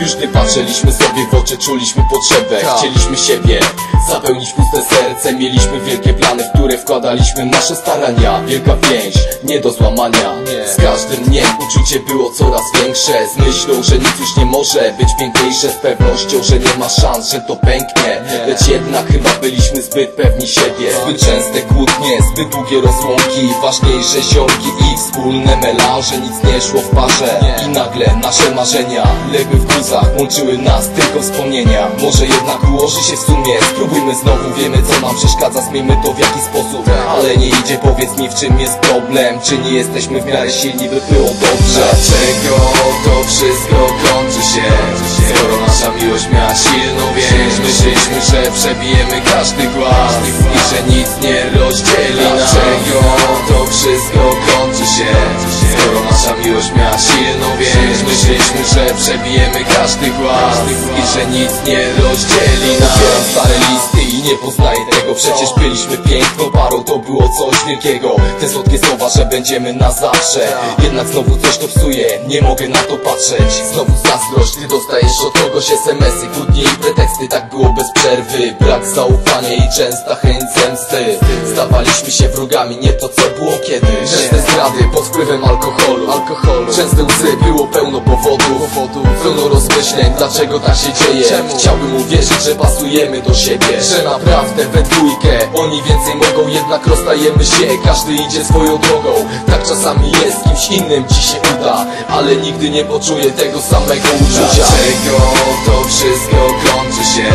Już gdy patrzyliśmy sobie w oczy, czuliśmy potrzebę. Tak. Chcieliśmy siebie Zapełnić puste serce. Mieliśmy wielkie plany, w które wkładaliśmy nasze starania. Wielka więź, nie do złamania. Nie. Z każdym dniem uczucie było coraz większe. Z myślą, że nic już nie może być piękniejsze. Z pewnością, że nie ma szans, że to pęknie. Nie. Lecz jednak chyba byliśmy zbyt pewni siebie. Zbyt częste kłótnie, zbyt długie rozłąki. Ważniejsze ziomki i wspólne melanże. Nic nie szło w parze. Nie. I nagle nasze marzenia legły w Łączyły nas tylko wspomnienia. Może jednak ułoży się w sumie. Spróbujmy znowu, wiemy co nam przeszkadza. Zmieńmy to w jaki sposób. Ale nie idzie, powiedz mi w czym jest problem. Czy nie jesteśmy w miarę silni, by było dobrze? Dlaczego to wszystko kończy się? Skoro nasza miłość miała silną więź? Myśleliśmy, że przebijemy każdy głaz I że nic nie rozdzieli nas. Dlaczego to wszystko kończy się Miłość miała silną więź że przebijemy każdy głaz I że nic nie rozdzieli nas. Stare listy i nie poznaję tego. Przecież byliśmy piękną parą, to było coś wielkiego. Te słodkie słowa, że będziemy na zawsze. Jednak znowu coś to psuje, nie mogę na to patrzeć. Znowu zazdrość, ty dostajesz od kogoś SMS-y Kłótnie i preteksty, tak było bez przerwy. Brak zaufania i częsta chęć zemsty. Stawaliśmy się wrogami, nie to co było kiedyś. Częste zdrady pod wpływem alkoholu Alkoholu. Częste łzy, było pełno powodów Pełno rozmyśleń, dlaczego tak się dzieje Czemu? Chciałbym uwierzyć, że pasujemy do siebie Że naprawdę we dwójkę Oni więcej mogą, jednak rozstajemy się Każdy idzie swoją drogą Tak czasami jest, kimś innym ci się uda Ale nigdy nie poczuję tego samego uczucia Dlaczego to wszystko kończy się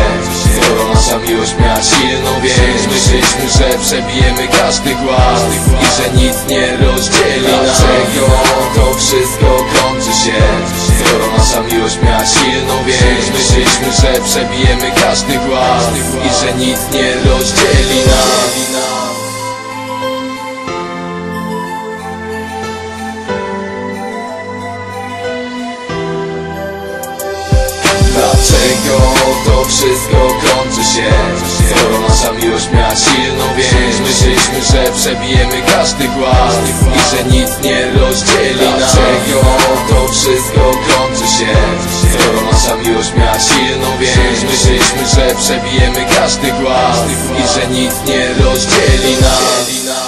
Skoro nasza miłość miała silną więź. Myśleliśmy, że przebijemy każdy głaz I że nic nie rozdzieli Dlaczego to wszystko kończy się? Skoro nasza miłość miała silną więź. Myśleliśmy, że przebijemy każdy głaz I że nic nie rozdzieli nas Dlaczego to wszystko kończy się? Skoro nasza miłość miała silną więź Myśleliśmy, że przebijemy każdy głaz I że nic nie rozdzieli nas Dlaczego to wszystko kończy się? Skoro nasza miłość miała silną więź Myśleliśmy, że przebijemy każdy głaz I że nic nie rozdzieli nas